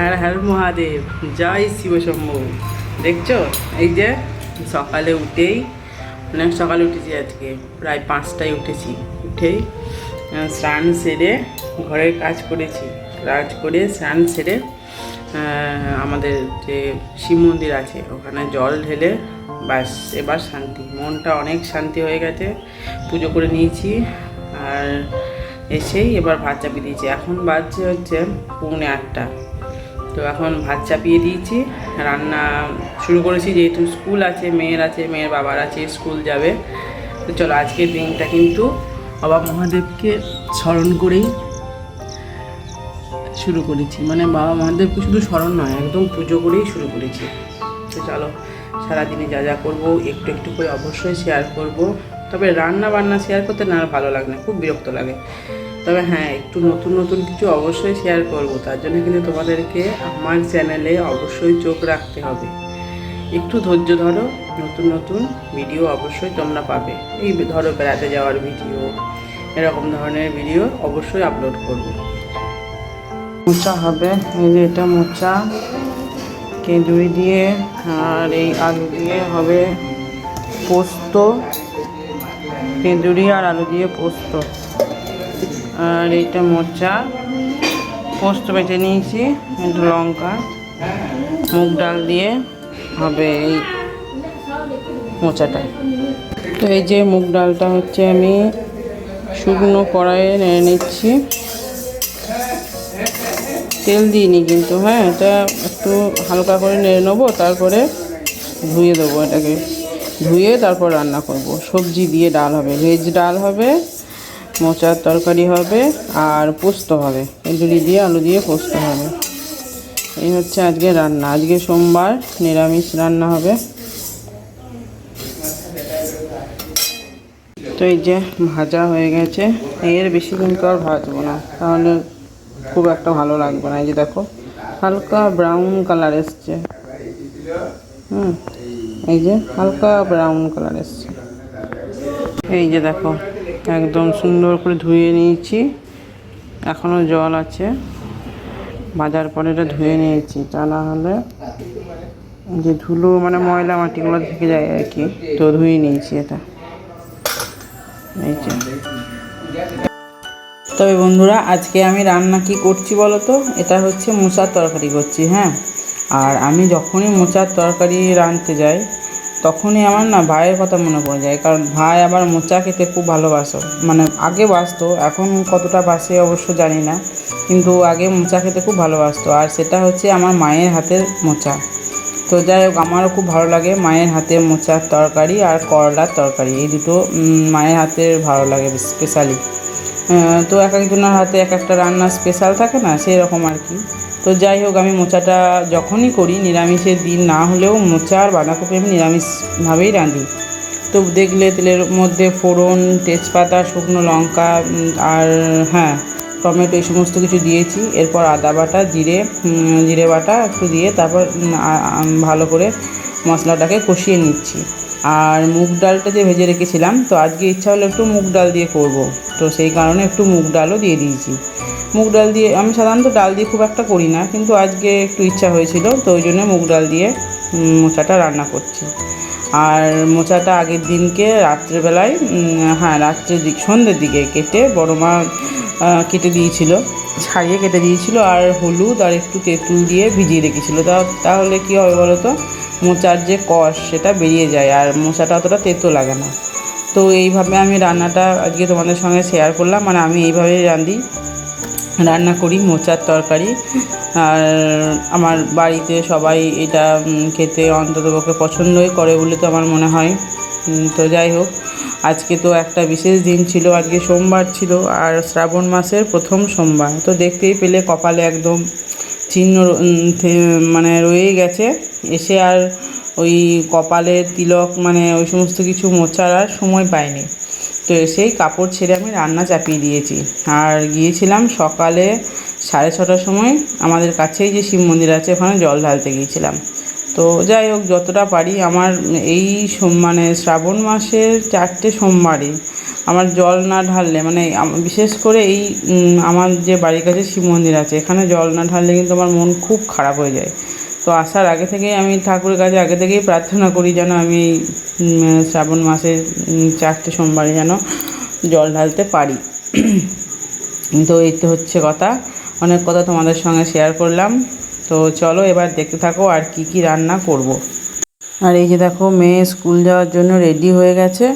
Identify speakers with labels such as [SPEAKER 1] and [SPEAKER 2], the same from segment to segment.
[SPEAKER 1] হ্যাঁ হ্যাঁ মহাদেব। জয় শিবশম্ভু দেখছ? এই যে সকালে উঠেই অনেক সকালে উঠেছি আজকে, প্রায় পাঁচটায় উঠেছি। উঠেই স্নান সেরে ঘরের কাজ করেছি। কাজ করে স্নান সেরে আমাদের যে শিব মন্দির আছে, ওখানে জল ঢেলে ব্যাস, এবার শান্তি। মনটা অনেক শান্তি হয়ে গেছে, পুজো করে নিয়েছি। আর এসেই এবার ভাত চাপিয়ে দিয়েছি। এখন বাজছে হচ্ছে পৌনে আটটা। তো এখন ভাত চাপিয়ে দিয়েছি। রান্না শুরু করেছি, যেহেতু স্কুল আছে, মেয়ের আছে, মেয়ের বাবার আছে, স্কুল যাবে। তো চলো, আজকের দিনটা কিন্তু বাবা মহাদেবকে স্মরণ করেই শুরু করেছি। মানে বাবা মহাদেবকে শুধু স্মরণ নয়, একদম পুজো করেই শুরু করেছি। তো চলো, সারাদিনে যা যা করব, একটু একটু করে অবশ্যই শেয়ার করব। তবে রান্না বান্না শেয়ার করতে না ভালো লাগে না, খুব বিরক্ত লাগে। তবে হ্যাঁ একটু নতুন নতুন কিছু অবশ্যই শেয়ার করব। তার জন্য কিন্তু তোমাদেরকে আমার চ্যানেলে অবশ্যই চোখ রাখতে হবে। একটু ধৈর্য ধরো, নতুন নতুন ভিডিও অবশ্যই তোমরা পাবে। এই ধরো বেড়াতে যাওয়ার ভিডিও এরকম ধরনের ভিডিও অবশ্যই আপলোড করব। মোচা হবে, এই যে এটা মোচা। কেঁদুরি দিয়ে, আর এই আলু দিয়ে হবে পোস্ত। কেঁদুরি আর আলু দিয়ে পোস্ত। আর এইটা মোচা, পোস্ত বেটে নিয়েছি, একটু লঙ্কা, মুগ ডাল দিয়ে হবে এই মোচাটা তো এই যে মুগ ডালটা হচ্ছে আমি শুকনো কড়াইয়ে নেড়ে নিচ্ছি। তেল দিইনি কিন্তু হ্যাঁ এটা একটু হালকা করে নেড়ে নেব, তারপরে ধুয়ে দেবো এটাকে। ধুয়ে তারপর রান্না করব। সবজি দিয়ে ডাল হবে, ভেজ ডাল হবে মোচার তরকারি হবে আর পোস্ত হবে। এগুলি দিয়ে আলু দিয়ে পোস্ত হবে। এই হচ্ছে আজকে রান্না। আজকে সোমবার নিরামিষ রান্না হবে। তো এই যে ভাজা হয়ে গেছে, এর বেশি কিন্তু আর ভাজবো না। তাহলে খুব একটা ভালো লাগবে না। এই যে দেখো, হালকা ব্রাউন কালার এসছে। হুম, এই যে হালকা ব্রাউন কালার এসছে। এই যে দেখো একদম সুন্দর করে ধুয়ে নিয়েছি। এখনও জল আছে। ভাজার পরে এটা ধুয়ে নিয়েছি। তা না হলে যে ধুলো মানে ময়লা মাটিগুলো থেকে যায় আর কি, তো ধুয়ে নিয়েছি এটা। এই তবে বন্ধুরা, আজকে আমি রান্না কি করছি বলো তো? এটা হচ্ছে মোচার তরকারি করছি হ্যাঁ। আর আমি যখনই মোচার তরকারি রাঁধতে যাই তখনই আমার না ভাইয়ের কথা মনে পড়ে যায়, কারণ ভাই আবার মোচা খেতে খুব ভালোবাসো। মানে আগে বাসতো এখন কতটা বাসে অবশ্য জানি না, কিন্তু আগে মোচা খেতে খুব ভালোবাসতো। আর সেটা হচ্ছে আমার মায়ের হাতের মোচা। তো যাই হোক, আমারও খুব ভালো লাগে মায়ের হাতে মোচার তরকারি আর করলার তরকারি। এই দুটো মায়ের হাতের ভালো লাগে স্পেশালি তো এক একজনের হাতে এক একটা রান্না স্পেশাল থাকে না সেই রকম আর কি। তো যাই হোক, আমি মোচাটা যখনই করি, নিরামিষের দিন না হলেও মোচা আর বাঁধাকপি আমি নিরামিষভাবেই রাঁধি। তো দেখলে তেলের মধ্যে ফোড়ন, তেজপাতা, শুকনো লঙ্কা আর হ্যাঁ টমেটো এই সমস্ত কিছু দিয়েছি। এরপর আদা বাটা, জিরে জিরে বাটা একটু দিয়ে তারপর ভালো করে মশলাটাকে কষিয়ে নিচ্ছি। আর মুগ ডালটা যে ভেজে রেখেছিলাম। তো আজকে ইচ্ছা হলো একটু মুগ ডাল দিয়ে করব। তো সেই কারণে একটু মুগ ডালও দিয়ে দিয়েছি। মুগ ডাল দিয়ে, আমি সাধারণত ডাল দিয়ে খুব একটা করি না, কিন্তু আজকে একটু ইচ্ছা হয়েছিল, তো ওই জন্য মুগ ডাল দিয়ে মোচাটা রান্না করছি। আর মোচাটা আগের দিনকে রাত্রেবেলায় হ্যাঁ রাত্রের দিক সন্ধ্যের দিকে কেটে বড় মা কেটে দিয়েছিল, ছাড়িয়ে কেটে দিয়েছিল, আর হলুদ আর একটু তেঁতুল দিয়ে ভিজিয়ে রেখেছিলো। তা, তাহলে কী হবে বলো তো? মোচার যে কষ, সেটা বেরিয়ে যায় আর মোচাটা অতটা তেতো লাগে না। তো এইভাবে আমি রান্নাটা আজকে তোমাদের সঙ্গে শেয়ার করলাম। মানে আমি এইভাবেই রাঁধি রান্না করি মোচার তরকারি। আর আমার বাড়িতে সবাই এটা খেতে অন্ততপক্ষে পছন্দই করে বলে তো আমার মনে হয়। তো যাই হোক, আজকে তো একটা বিশেষ দিন ছিল, আজকে সোমবার ছিল আর শ্রাবণ মাসের প্রথম সোমবার। তো দেখতেই পেলে কপালে একদম চিহ্ন মানে রয়েই গেছে। এসে আর ওই কপালে তিলক মানে ওই সমস্ত কিছু মোচার আর সময় পাইনি। তো এসেই কাপড় ছেড়ে আমি রান্না চাপিয়ে দিয়েছি। আর গিয়েছিলাম সকালে সাড়ে ছটার সময়। আমাদের কাছেই যে শিব মন্দির আছে, ওখানে জল ঢালতে গিয়েছিলাম। তো যাই হোক, যতটা পারি, আমার এই মানে শ্রাবণ মাসের চারটে সোমবারে আমার জল না ঢাললে মানে বিশেষ করে এই আমার যে বাড়ির কাছে শিব মন্দির আছে, এখানে জল না ঢাললে কিন্তু আমার মন খুব খারাপ হয়ে যায়। তো আসার আগে থেকেই আমি ঠাকুরের কাছে আগে থেকেই প্রার্থনা করি যেন আমি শ্রাবণ মাসের চারটে সোমবারে যেন জল ঢালতে পারি। তো এই তো হচ্ছে কথা। অনেক কথা তোমাদের সঙ্গে শেয়ার করলাম। তো চলো এবার দেখতে থাকো আর কি কি রান্না করব। আর এই যে দেখো, মেয়ে স্কুল যাওয়ার জন্য রেডি হয়ে গেছে।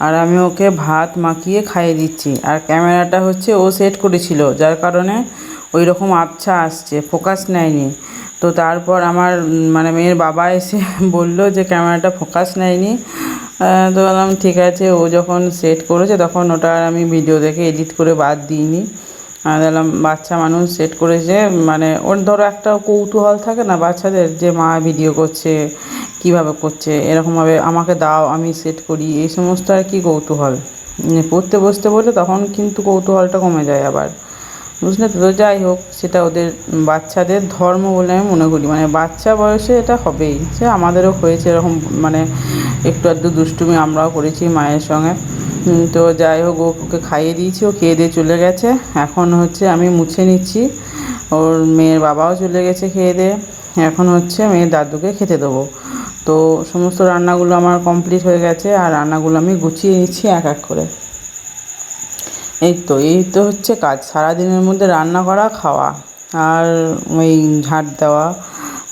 [SPEAKER 1] আর আমি ওকে ভাত মাখিয়ে খাইয়ে দিচ্ছি। আর ক্যামেরাটা হচ্ছে ও সেট করেছিল, যার কারণে ওই রকম আবছা আসছে, ফোকাস নেয়নি। তো তারপর আমার মানে মেয়ের বাবা এসে বলল যে ক্যামেরাটা ফোকাস নেয়নি। তো বললাম, ঠিক আছে। ও যখন সেট করেছে তখন ওটা আমি ভিডিও দেখে এডিট করে বাদ দিইনি। দেখলাম বাচ্চা মানুষ সেট করেছে। মানে ওর, ধরো একটা কৌতূহল থাকে না বাচ্চাদের, যে মা ভিডিও করছে কীভাবে করছে, এরকমভাবে আমাকে দাও, আমি সেট করি, এই সমস্ত আর কি কৌতূহল। পড়তে বসতে বললে তখন কিন্তু কৌতূহলটা কমে যায় আবার। বুঝলে তো? যাই হোক, সেটা ওদের বাচ্চাদের ধর্ম বলে আমি মনে করি। মানে বাচ্চা বয়সে এটা হবেই। সে আমাদেরও হয়েছে এরকম মানে একটু আধটু দুষ্টুমি আমরাও করেছি মায়ের সঙ্গে। তো যাই হোক, ওকে খাইয়ে দিয়েছি, ও খেয়ে দিয়ে চলে গেছে। এখন হচ্ছে আমি মুছে নিচ্ছি। ওর মেয়ের বাবাও চলে গেছে খেয়ে দিয়ে। এখন হচ্ছে মেয়ের দাদুকে খেতে দেবো। তো সমস্ত রান্নাগুলো আমার কমপ্লিট হয়ে গেছে আর রান্নাগুলো আমি গুছিয়ে নিচ্ছি এক এক করে। এই তো এই তো হচ্ছে কাজ। সারাদিনের মধ্যে রান্না করা, খাওয়া আর ওই ঝাঁট দেওয়া।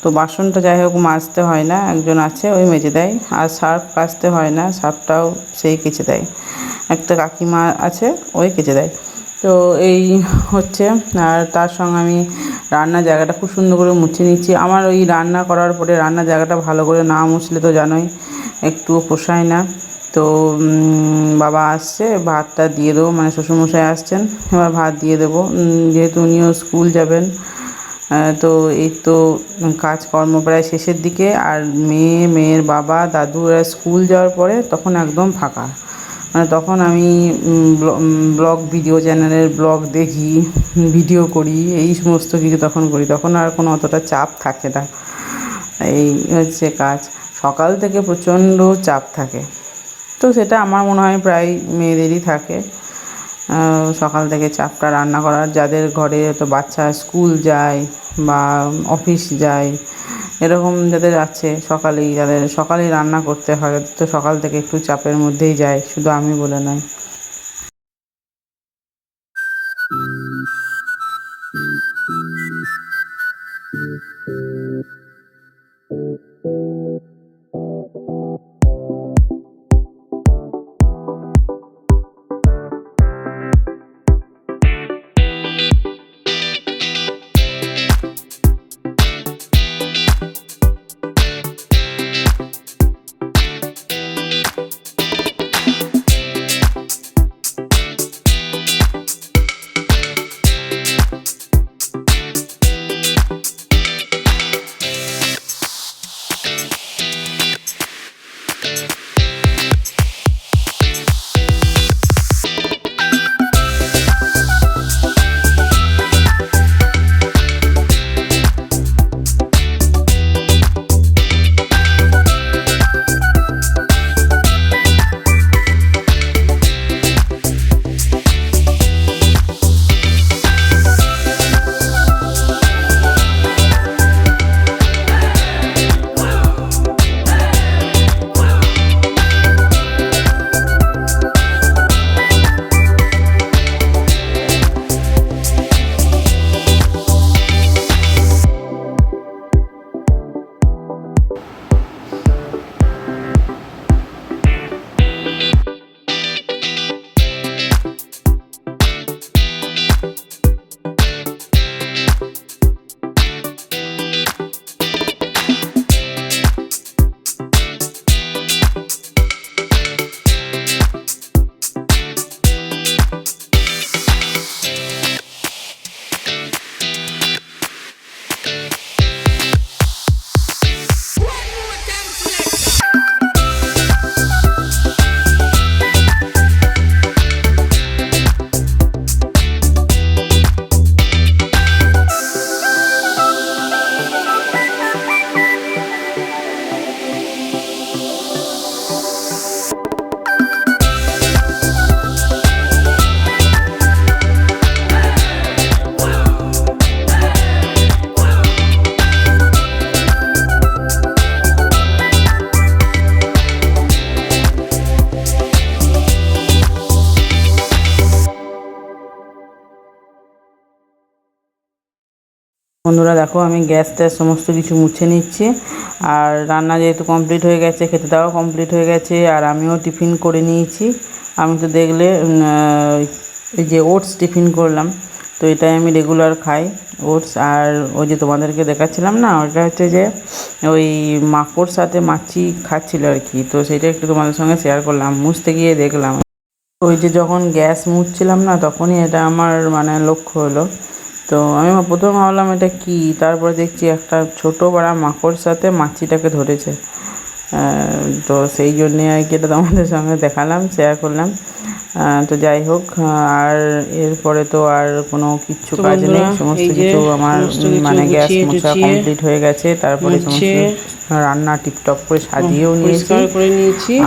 [SPEAKER 1] তো বাসনটা যাই হোক মাজতে হয় না, একজন আছে ওই মেজে দেয়। আর সার্ফ কাচতে হয় না, সার্ফটাও সেই কেচে দেয়। একটা কাকিমা আছে, ওই কেচে দেয়। তো এই হচ্ছে, আর তার সঙ্গে আমি রান্নার জায়গাটা খুব সুন্দর করে মুছে নিচ্ছি। আমার ওই রান্না করার পরে রান্নার জায়গাটা ভালো করে না মুছলে তো জানোই, একটুও পোষায় না। তো বাবা আসছে, ভাতটা দিয়ে দেবো মানে শ্বশুরমশাই আসছেন, এবার ভাত দিয়ে দেবো। যেহেতু উনিও স্কুল যাবেন তো এই তো কাজকর্ম প্রায় শেষের দিকে, আর মেয়ে, মেয়ের বাবা, দাদু স্কুল যাওয়ার পরে তখন একদম ফাঁকা। মানে তখন আমি ব্লগ ভিডিও চ্যানেলের ব্লগ দেখি, ভিডিও করি, এই সমস্ত কিছু তখন করি। তখন আর কোনো অতটা চাপ থাকে না। এই হচ্ছে কাজ। সকাল থেকে প্রচণ্ড চাপ থাকে। তো সেটা আমার মনে হয় প্রায় মেয়েদেরই থাকে। সকাল থেকে চাপটা রান্না করার, যাদের ঘরে তো বাচ্চা স্কুল যায় বা অফিস যায় এরকম যাদের আছে, সকালেই যাদের, সকালেই রান্না করতে হয় তো সকাল থেকে একটু চাপের মধ্যেই যায়, শুধু আমি বলে নয়। বন্ধুরা দেখো, আমি গ্যাস ট্যাস সমস্ত কিছু মুছে নিচ্ছি। আর রান্না যেহেতু কমপ্লিট হয়ে গেছে খেতে দেওয়াও কমপ্লিট হয়ে গেছে, আর আমিও টিফিন করে নিয়েছি। আমি তো দেখলে এই যে ওটস টিফিন করলাম, তো এটাই আমি রেগুলার খাই, ওটস। আর ওই যে তোমাদেরকে দেখাচ্ছিলাম না, ওটা হচ্ছে যে ওই মাকড় সাথে মাছি খাচ্ছিল আর কি, তো সেটা একটু তোমাদের সঙ্গে শেয়ার করলাম, মুছতে গিয়ে দেখলাম। ওই যে যখন গ্যাস মুছছিলাম না, তখনই এটা আমার মানে লক্ষ্য হলো। তো আমি প্রথম ভাবলাম এটা কি? তারপরে দেখছি একটা ছোট বড়া মাকড় সাথে মাছিটাকে ধরেছে। তো সেই জন্যে আর কি এটা তোমাদের সঙ্গে দেখালাম শেয়ার করলাম। তো যাই হোক আর এরপরে তো আর কোনো কিচ্ছু কাজ নেই। সমস্ত কিছু আমার মানে গ্যাস মোছা কমপ্লিট হয়ে গেছে। তারপরে সমস্ত রান্না টিপটপ করে সাজিয়েও নিয়েছি।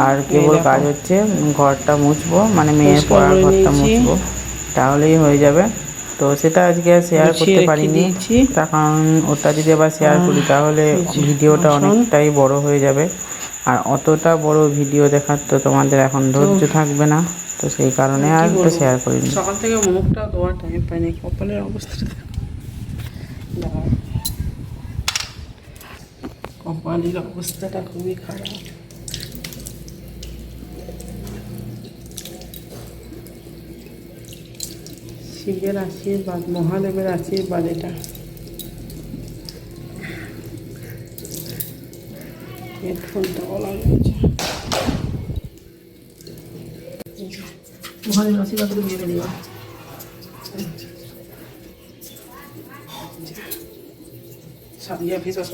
[SPEAKER 1] আর কেবল কাজ হচ্ছে ঘরটা মুছবো মানে মেয়ের পড়ার ঘরটা মুছবো। তাহলেই হয়ে যাবে। তো সেটা আজকে আর শেয়ার করতে পারিনি। তার কারণ ওটা যদি আবার শেয়ার করি তাহলে ভিডিওটা অনেকটাই বড় হয়ে যাবে। আর অতটা বড় ভিডিও দেখার তো তোমাদের এখন ধৈর্য থাকবে না। তো সেই কারণে আর তো শেয়ার করিনি।
[SPEAKER 2] সকাল থেকে মুখটা ধোয়ার টাইম পাইনি। কপালের অবস্থাটা কপালের অবস্থাটা খুবই খারাপ। শিবের আশীর্বাদ মহাদেবের আশীর্বাদ এটা। হেডফোনটা বলা রয়েছে মহাদেবের আশীর্বাদ মেরে দিবা সাদিয়া ফেস ওয়াশ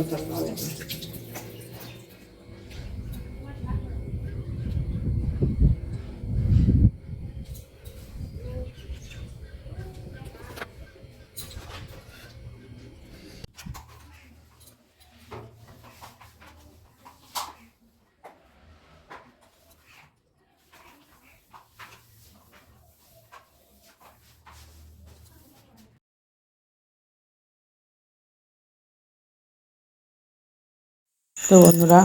[SPEAKER 1] তো বন্ধুরা,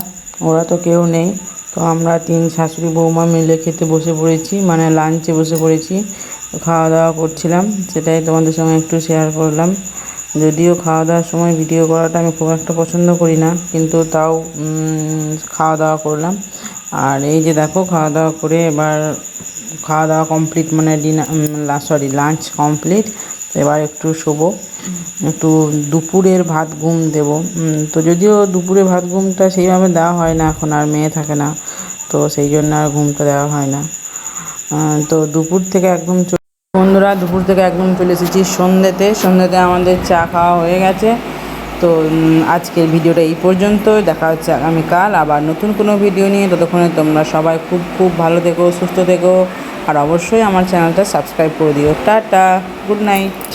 [SPEAKER 1] ওরা তো কেউ নেই। তো আমরা তিন শাশুড়ি বৌমা মিলে খেতে বসে পড়েছি মানে লাঞ্চে বসে পড়েছি। খাওয়া দাওয়া করছিলাম, সেটাই তোমাদের সঙ্গে একটু শেয়ার করলাম। যদিও খাওয়া দাওয়ার সময় ভিডিও করাটা আমি খুব একটা পছন্দ করি না, কিন্তু তাও খাওয়া দাওয়া করলাম। আর এই যে দেখো, খাওয়া দাওয়া করে এবার, খাওয়া দাওয়া কমপ্লিট মানে ডিনার সরি লাঞ্চ কমপ্লিট এবার একটু শোবো। একটু দুপুরের ভাত ঘুম দেব। তো যদিও দুপুরে ভাত ঘুমটা সেইভাবে দেওয়া হয় না এখন, আর মেয়ে থাকে না, তো সেই জন্য আর ঘুমটা দেওয়া হয় না। তো দুপুর থেকে একদম বন্ধুরা, দুপুর থেকে একদম চলে এসেছি সন্ধ্যেতে। সন্ধ্যেতে আমাদের চা খাওয়া হয়ে গেছে। তো আজকের ভিডিওটা এই পর্যন্ত দেখা হচ্ছে আগামীকাল। আবার নতুন কোনো ভিডিও নিয়ে, ততক্ষণে তোমরা সবাই খুব খুব ভালো থেকো, সুস্থ থেকো। আর অবশ্যই আমার চ্যানেলটা সাবস্ক্রাইব করে দিও। Tata good night.